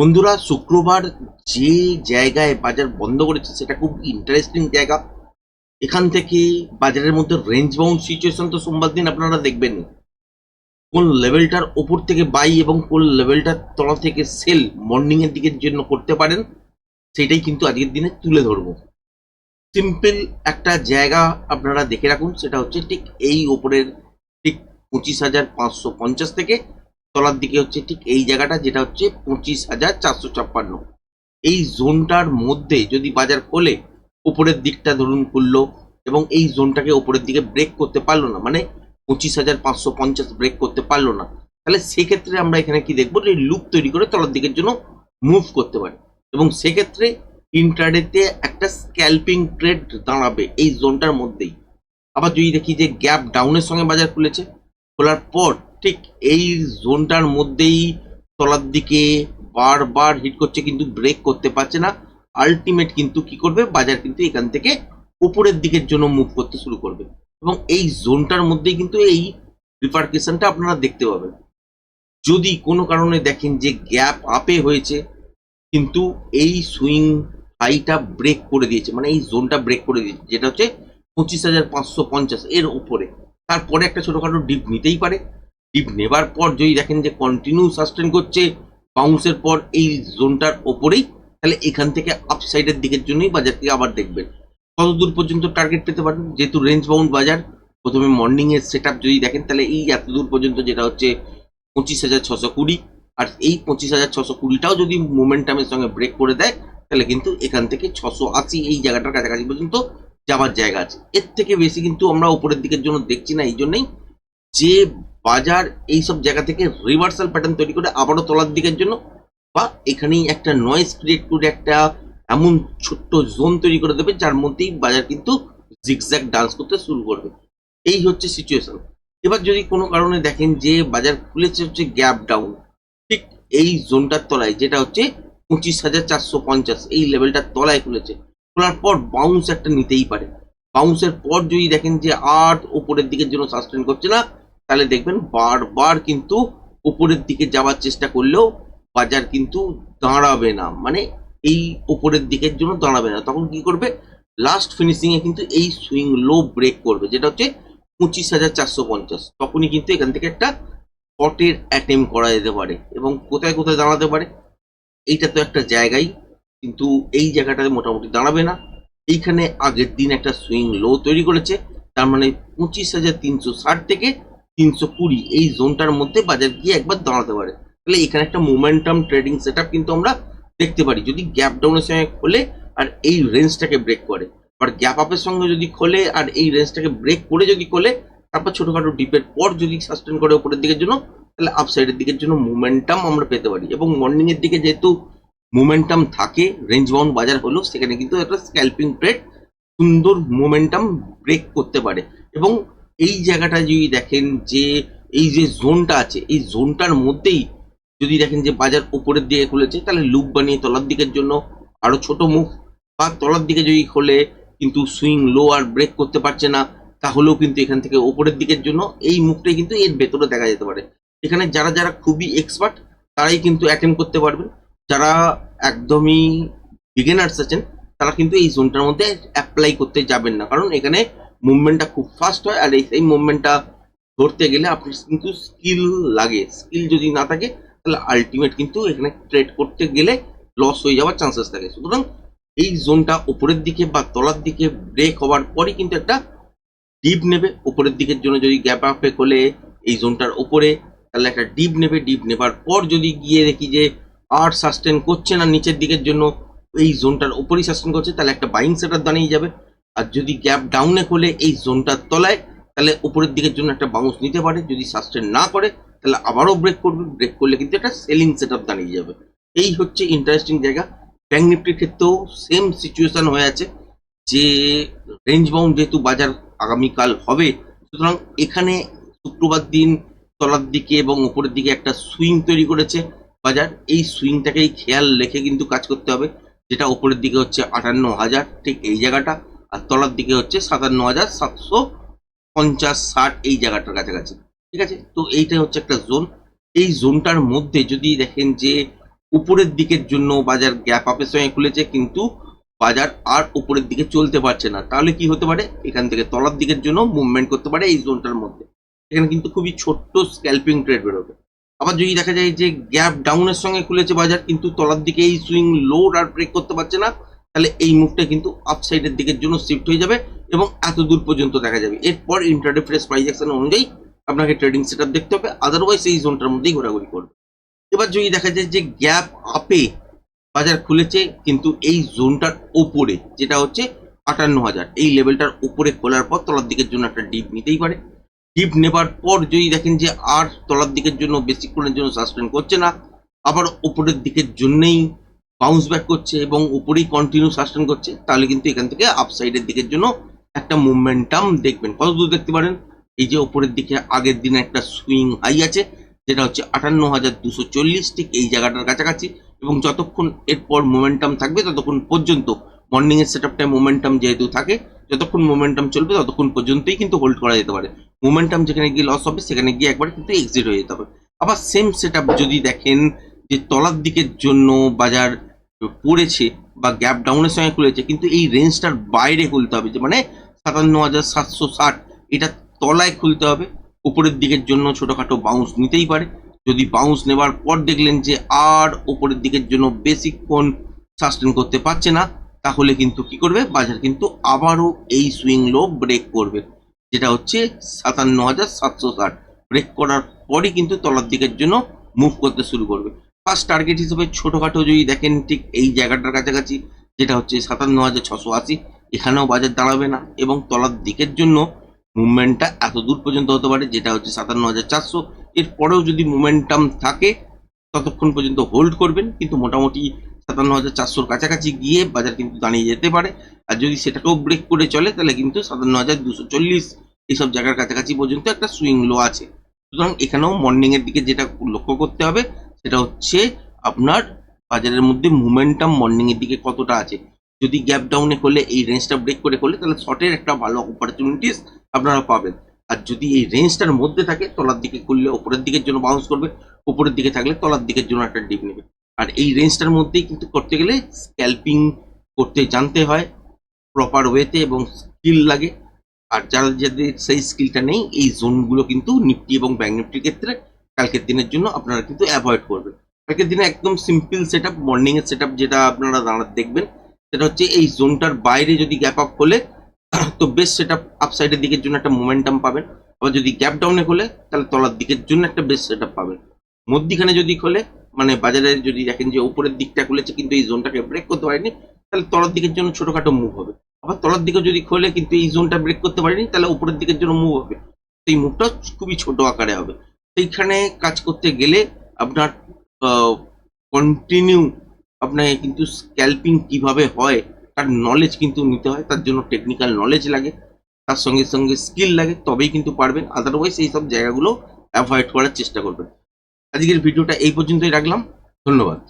বন্ধুরা, শুক্রবার যে জায়গায় বাজার বন্ধ করেছে, সেটা খুব ইন্টারেস্টিং জায়গা। এখান থেকে বাজারের মধ্যে রেঞ্জ বাউন্ড সিচুয়েশন তো সোমবার দিন আপনারা দেখবেন। কোন লেভেলটার ওপর থেকে বাই এবং কোন লেভেলটার তলা থেকে সেল মর্নিং এর দিকের জন্য করতে পারেন, সেটাই কিন্তু আজকের দিনে তুলে ধরবো। সিম্পল একটা জায়গা আপনারা দেখে রাখুন, সেটা হচ্ছে ঠিক এই ওপরের ঠিক পঁচিশ হাজার পাঁচশো পঞ্চাশ থেকে তলার দিকে হচ্ছে ঠিক এই জায়গাটা, যেটা হচ্ছে পঁচিশ হাজার চারশো ছাপ্পান্ন। এই জোনটার মধ্যে যদি বাজার খোলে, উপরের দিকটা ধরুন খুললো এবং এই জোনটাকে উপরের দিকে ব্রেক করতে পারল না মানে পঁচিশ হাজার পাঁচশো পঞ্চাশ ব্রেক করতে পারল না, তাহলে সেক্ষেত্রে আমরা এখানে কি দেখব যে লুপ তৈরি করে তলার দিকের জন্য মুভ করতে পারি। এবং সেক্ষেত্রে ইন্টারডেতে একটা স্ক্যাল্পিং ট্রেড দাঁড়াবে এই জোনটার মধ্যেই। আবার যদি দেখি যে গ্যাপ ডাউনের সঙ্গে বাজার খুলেছে, খোলার পর ঠিক এই জোনটার মধ্যেই তলার দিকে বারবার হিট করছে কিন্তু ব্রেক করতে পারছে না। আলটিমেট কিন্তু কি করবে? বাজার কিন্তু এখান থেকে উপরের দিকের জন্য মুভ করতে শুরু করবে। এবং এই জোনটার মধ্যেই কিন্তু এই রিপার্কেশনটা আপনারা দেখতে পাবেন। যদি কোনো কারণে দেখেন যে গ্যাপ আপে হয়েছে, কিন্তু এই সুইং হাইটা ব্রেক করে দিয়েছে মানে এই জোনটা ব্রেক করে দিয়েছে, যেটা হচ্ছে পঁচিশ হাজার পাঁচশো পঞ্চাশ এর উপরে। তারপরে একটা ছোটোখাটো ডিপ নিতেই পারে। ডিপ নেবার পর যদি দেখেন যে কন্টিনিউ সাস্টেন করছে বাউন্সের পর এই জোনটার ওপরেই, তাহলে এখান থেকে আপসাইডের দিকের জন্যই বাজারকে আবার দেখবেন। কত দূর পর্যন্ত টার্গেট পেতে পারেন? যেহেতু রেঞ্জ বাউন্ড বাজার, প্রথমে মর্নিং সেট আপ যদি দেখেন, তাহলে এই এত দূর পর্যন্ত যেটা হচ্ছে পঁচিশ হাজার ছশো কুড়ি, আর এই পঁচিশ হাজার ছশো কুড়িটাও যদি মোমেন্টামের সঙ্গে ব্রেক করে দেয়, তাহলে কিন্তু এখান থেকে ছশো আশি এই জায়গাটার কাছাকাছি পর্যন্ত যাওয়ার জায়গা আছে। এর থেকে বেশি কিন্তু আমরা উপরের দিকের জন্য দেখছি না, এই জন্যই যে বাজার এই সব জায়গা থেকে রিভার্সাল প্যাটার্ন তৈরি করে আবারও তোলার দিকের জন্য, বা এখানেই একটা নয়েজ ক্রিয়েট করে একটা এমন ছোট্ট জোন তৈরি করে দেবে, যার মধ্যেই বাজার কিন্তু জিগজ্যাগ ডান্স করতে শুরু করবে। এই হচ্ছে সিচুয়েশন এবার যদি কোনো কারণে দেখেন যে বাজার খুলেছে হচ্ছে গ্যাপ ডাউন ঠিক এই জোনটার তলায়, যেটা হচ্ছে পঁচিশ হাজার চারশো পঞ্চাশ, এই লেভেলটার তলায় খুলেছে, খোলার পর বাউন্স একটা নিতেই পারে। বাউন্সের পর যদি দেখেন যে আর ওপরের দিকের জন্য সাস্টেন করছে না তাহলে দেখবেন বারবার কিন্তু উপরের দিকে যাওয়ার চেষ্টা করলেও বাজার কিন্তু দাঁড়াবে না। মানে এই উপরের দিকের জন্য দাঁড়াবে না। তখন কি করবে? লাস্ট ফিনিশিংয়ে কিন্তু এই সুইং লো ব্রেক করবে, যেটা হচ্ছে পঁচিশ হাজার চারশো পঞ্চাশ। তখনই কিন্তু এখান থেকে একটা পটের অ্যাটেম্প করা যেতে পারে এবং কোথায় কোথায় দাঁড়াতে পারে, এইটা তো একটা জায়গাই। কিন্তু এই জায়গাটাতে মোটামুটি দাঁড়াবে না। এইখানে আগের দিন একটা সুইং লো তৈরি করেছে, তার মানে পঁচিশ হাজার তিনশো ষাট থেকে তিনশো কুড়ি, এই জোনটার মধ্যে বাজার গিয়ে একবার দাঁড়াতে পারে। তাহলে এখানে একটা মোমেন্টাম ট্রেডিং সেট কিন্তু আমরা দেখতে পারি। যদি গ্যাপ ডাউনের সঙ্গে খোলে আর এই রেঞ্জটাকে ব্রেক করে। আর গ্যাপ আপের সঙ্গে যদি খোলে আর এই রেঞ্জটাকে ব্রেক করে যদি খোলে, তারপর ছোটোখাটো ডিপের পর যদি সাস্টেন করে উপরের দিকের জন্য, তাহলে আপসাইডের দিকের জন্য মোমেন্টাম আমরা পেতে পারি। এবং মর্নিংয়ের দিকে যেহেতু মোমেন্টাম থাকে রেঞ্জ বাউন্ড বাজার হলো, সেখানে কিন্তু একটা স্ক্যাল্পিং ট্রেড সুন্দর মোমেন্টাম ব্রেক করতে পারে। এবং এই জায়গাটা যদি দেখেন যে এই যে জোনটা আছে, এই জোনটার মধ্যেই যদি দেখেন যে বাজার উপরের দিকে খুলেছে, তাহলে লুপ বানিয়ে তলার দিকের জন্য আরও ছোট মুখ। বা তলার দিকে যদি খোলে কিন্তু সুইং লো আর ব্রেক করতে পারছে না, তাহলেও কিন্তু এখান থেকে ওপরের দিকের জন্য এই মুখটাই কিন্তু এর ভেতরে দেখা যেতে পারে। এখানে যারা যারা খুবই এক্সপার্ট তারাই কিন্তু অ্যাটেম্প করতে পারবেন। যারা একদমই বিগিনার্স আছেন, তারা কিন্তু এই জোনটার মধ্যে অ্যাপ্লাই করতে যাবেন না। কারণ এখানে মুভমেন্টটা খুব ফাস্ট হয়, আর এই সেই মুভমেন্টটা ধরতে গেলে আপনার কিন্তু স্কিল লাগে। স্কিল যদি না থাকে, তাহলে আলটিমেট কিন্তু এখানে ট্রেড করতে গেলে লস হয়ে যাওয়ার চান্সেস থাকে। সুতরাং এই জোনটা উপরের দিকে বা তলার দিকে ব্রেক হওয়ার পরই কিন্তু একটা ডিপ নেবে। উপরের দিকের জন্য যদি গ্যাপ আপে খোলে এই জোনটার উপরে, তাহলে একটা ডিপ নেবে। ডিপ নেবার পর যদি গিয়ে দেখি যে আর সাস্টেন করছে না নিচের দিকের জন্য, এই জোনটার উপরেই সাস্টেন করছে, তাহলে একটা বাইং সেটার দাঁড়িয়ে যাবে। আর যদি গ্যাপ ডাউনে খোলে এই জোনটার তলায়, তাহলে উপরের দিকের জন্য একটা বাউন্স নিতে পারে। যদি সাস্টেন না করে, তাহলে আবারও ব্রেক করবে। ব্রেক করলে কিন্তু একটা সেলিং সেট আপ দাঁড়িয়ে যাবে। এই হচ্ছে ইন্টারেস্টিং জায়গা। ব্যাঙ্ক নিফটির ক্ষেত্রেও সেম সিচুয়েশান হয়ে আছে যে রেঞ্জ বাউন্ড যেহেতু বাজার আগামীকাল হবে, সুতরাং এখানে শুক্রবার দিন তলার দিকে এবং উপরের দিকে একটা সুইং তৈরি করেছে বাজার। এই সুইংটাকেই খেয়াল রেখে কিন্তু কাজ করতে হবে, যেটা উপরের দিকে হচ্ছে আটান্ন হাজার। ঠিক এই জায়গাটা। আর তলার দিকে হচ্ছে সাতান্ন হাজার সাতশো পঞ্চাশ ষাট এই জায়গাটার কাছাকাছি। ঠিক আছে? তো এইটা হচ্ছে একটা জোন এই জোনটার মধ্যে যদি দেখেন যে উপরের দিকের জন্য বাজার গ্যাপ আপের সঙ্গে খুলেছে, কিন্তু বাজার আর উপরের দিকে চলতে পারছে না, তাহলে কি হতে পারে? এখান থেকে তলার দিকের জন্য মুভমেন্ট করতে পারে এই জোনটার মধ্যে। এখানে কিন্তু খুবই ছোট্ট স্ক্যাল্পিং ট্রেড বেরোবে। আবার যদি দেখা যায় যে গ্যাপ ডাউনের সঙ্গে খুলেছে বাজার, কিন্তু তলার দিকে এই সুইং লোড আর ব্রেক করতে পারছে না তাহলে এই মুখটা কিন্তু আপসাইডের দিকের জন্য শিফট হয়ে যাবে এবং এত দূর পর্যন্ত দেখা যাবে। এরপর ইন্টারডে ফ্রেশ প্রাইস অ্যাকশন অনুযায়ী আপনাকে ট্রেডিং সেট দেখতে হবে আদারওয়াইজ এই জোনটার মধ্যেই ঘোরাঘুরি করবে। এবার যদি দেখা যায় যে গ্যাপ আপে বাজার খুলেছে, কিন্তু এই জোনটার ওপরে, যেটা হচ্ছে আটান্ন হাজার, এই লেভেলটার উপরে খোলার পর তলার দিকের জন্য একটা ডিপ নিতেই পারে। ডিপ নেবার পর যদি দেখেন যে আর তলার দিকের জন্য বেশিক্ষণের জন্য সাসপেন্ড করছে না, আবার ওপরের দিকের জন্যই বাউন্স ব্যাক করছে এবং উপরেই কন্টিনিউ সাস্টেন করছে, তাহলে কিন্তু এখান থেকে আপসাইডের দিকের জন্য একটা মুভমেন্টাম দেখবেন। কত দূর দেখতে পারেন? এই যে উপরের দিকে আগের দিনে একটা সুইং হাই আছে, যেটা হচ্ছে আটান্ন হাজার দুশো চল্লিশ, ঠিক এই জায়গাটার কাছাকাছি। এবং যতক্ষণ এরপর মোমেন্টাম থাকবে, ততক্ষণ পর্যন্ত মর্নিং এর সেট আপটায় মোমেন্টাম যেহেতু থাকে, যতক্ষণ মোমেন্টাম চলবে, ততক্ষণ পর্যন্তই কিন্তু হোল্ড করা যেতে পারে। মোমেন্টাম যেখানে গিয়ে লস হবে, সেখানে গিয়ে একবার কিন্তু এক্সিট হয়ে যেতে হবে। আবার সেম সেট যদি দেখেন, যে তলার দিকের জন্য বাজার পড়েছে বা গ্যাপ ডাউনের সঙ্গে খুলেছে, কিন্তু এই রেঞ্জটার বাইরে খুলতে হবে যে মানে সাতান্ন হাজার সাতশো ষাট, এটা তলায় খুলতে হবে। উপরের দিকের জন্য ছোটোখাটো বাউন্স নিতেই পারে। যদি বাউন্স নেবার পর দেখলেন যে আর ওপরের দিকের জন্য বেশিক্ষণ সাস্টেন করতে পারছে না, তাহলে কিন্তু কি করবে? বাজার কিন্তু আবারও এই সুইং লো ব্রেক করবে, যেটা হচ্ছে সাতান্ন হাজার সাতশো ষাট। ব্রেক করার পরই কিন্তু তলার দিকের জন্য মুভ করতে শুরু করবে। ফার্স্ট টার্গেট হিসেবে ছোটোখাটো যদি দেখেন, ঠিক এই জায়গাটার কাছাকাছি, যেটা হচ্ছে সাতান্ন হাজার ছশো আশি, এখানেও বাজার দাঁড়াবে না এবং তলার দিকের জন্য মুভমেন্টটা এত দূর পর্যন্ত হতে পারে, যেটা হচ্ছে সাতান্ন হাজার চারশো। এরপরেও যদি মোমেন্টাম থাকে, ততক্ষণ পর্যন্ত হোল্ড করবেন, কিন্তু মোটামুটি সাতান্ন হাজার চারশোর কাছাকাছি গিয়ে বাজার কিন্তু দাঁড়িয়ে যেতে পারে। আর যদি সেটাকেও ব্রেক করে চলে, তাহলে কিন্তু সাতান্ন হাজার দুশো চল্লিশ এইসব জায়গার কাছাকাছি পর্যন্ত একটা সুইং লো আছে। সুতরাং এখানেও মর্নিংয়ের দিকে যেটা লক্ষ্য করতে হবে সেটা হচ্ছে আপনার বাজারের মধ্যে মোমেন্টাম মর্নিং এর দিকে কতটা আছে। যদি গ্যাপ ডাউনে করলে, এই রেঞ্জটা ব্রেক করে করলে, তাহলে শর্টের একটা ভালো অপরচুনিটিস আপনারা পাবেন। আর যদি এই রেঞ্জটার মধ্যে থাকে, তলার দিকে করলে ওপরের দিকের জন্য বাউন্স করবে, উপরের দিকে থাকলে তলার দিকের জন্য একটা ডিপ নেবে। আর এই রেঞ্জটার মধ্যেই কিন্তু করতে গেলে স্ক্যাল্পিং করতে জানতে হয় প্রপার ওয়েতে এবং স্কিল লাগে। আর যারা যাদের সেই স্কিলটা নেই, এই জোনগুলো কিন্তু নিফটি এবং ব্যাঙ্ক নিফটির ক্ষেত্রে কালকের দিনের জন্য আপনারা কিন্তু অ্যাভয়েড করবেন। কালকের দিনে একদম সিম্পল সেট আপ মর্নিং এর সেট যেটা আপনারা দাঁড়া দেখবেন, সেটা হচ্ছে এই জোনটার বাইরে যদি গ্যাপ আপ হলে তো বেশ সেট আপ সাইডের দিকের জন্য একটা মোমেন্টাম পাবেন। আবার যদি গ্যাপ ডাউনে খোলে, তাহলে তলার দিকের জন্য একটা বেশ সেট আপ পাবেন। মধ্যিখানে যদি খোলে মানে বাজারে যদি দেখেন যে উপরের দিকটা খুলেছে কিন্তু এই জোনটাকে ব্রেক করতে পারেনি, তাহলে তলার দিকের জন্য ছোটখাটো মুভ হবে। আবার তলার দিকে যদি খোলে কিন্তু এই জোনটা ব্রেক করতে পারেনি, তাহলে উপরের দিকের জন্য মুভ হবে। সেই মুভটা খুবই ছোট আকারে হবে। সেইখানে কাজ করতে গেলে আপনার কন্টিনিউ আপনাকে কিন্তু স্ক্যাল্পিং কীভাবে হয়, তার নলেজ কিন্তু নিতে হয়, তার জন্য টেকনিক্যাল নলেজ লাগে, তার সঙ্গে সঙ্গে স্কিল লাগে, তবেই কিন্তু পারবেন আদারওয়াইজ এই সব জায়গাগুলো অ্যাভয়েড করার চেষ্টা করবেন। আজকের ভিডিওটা এই পর্যন্তই রাখলাম, ধন্যবাদ।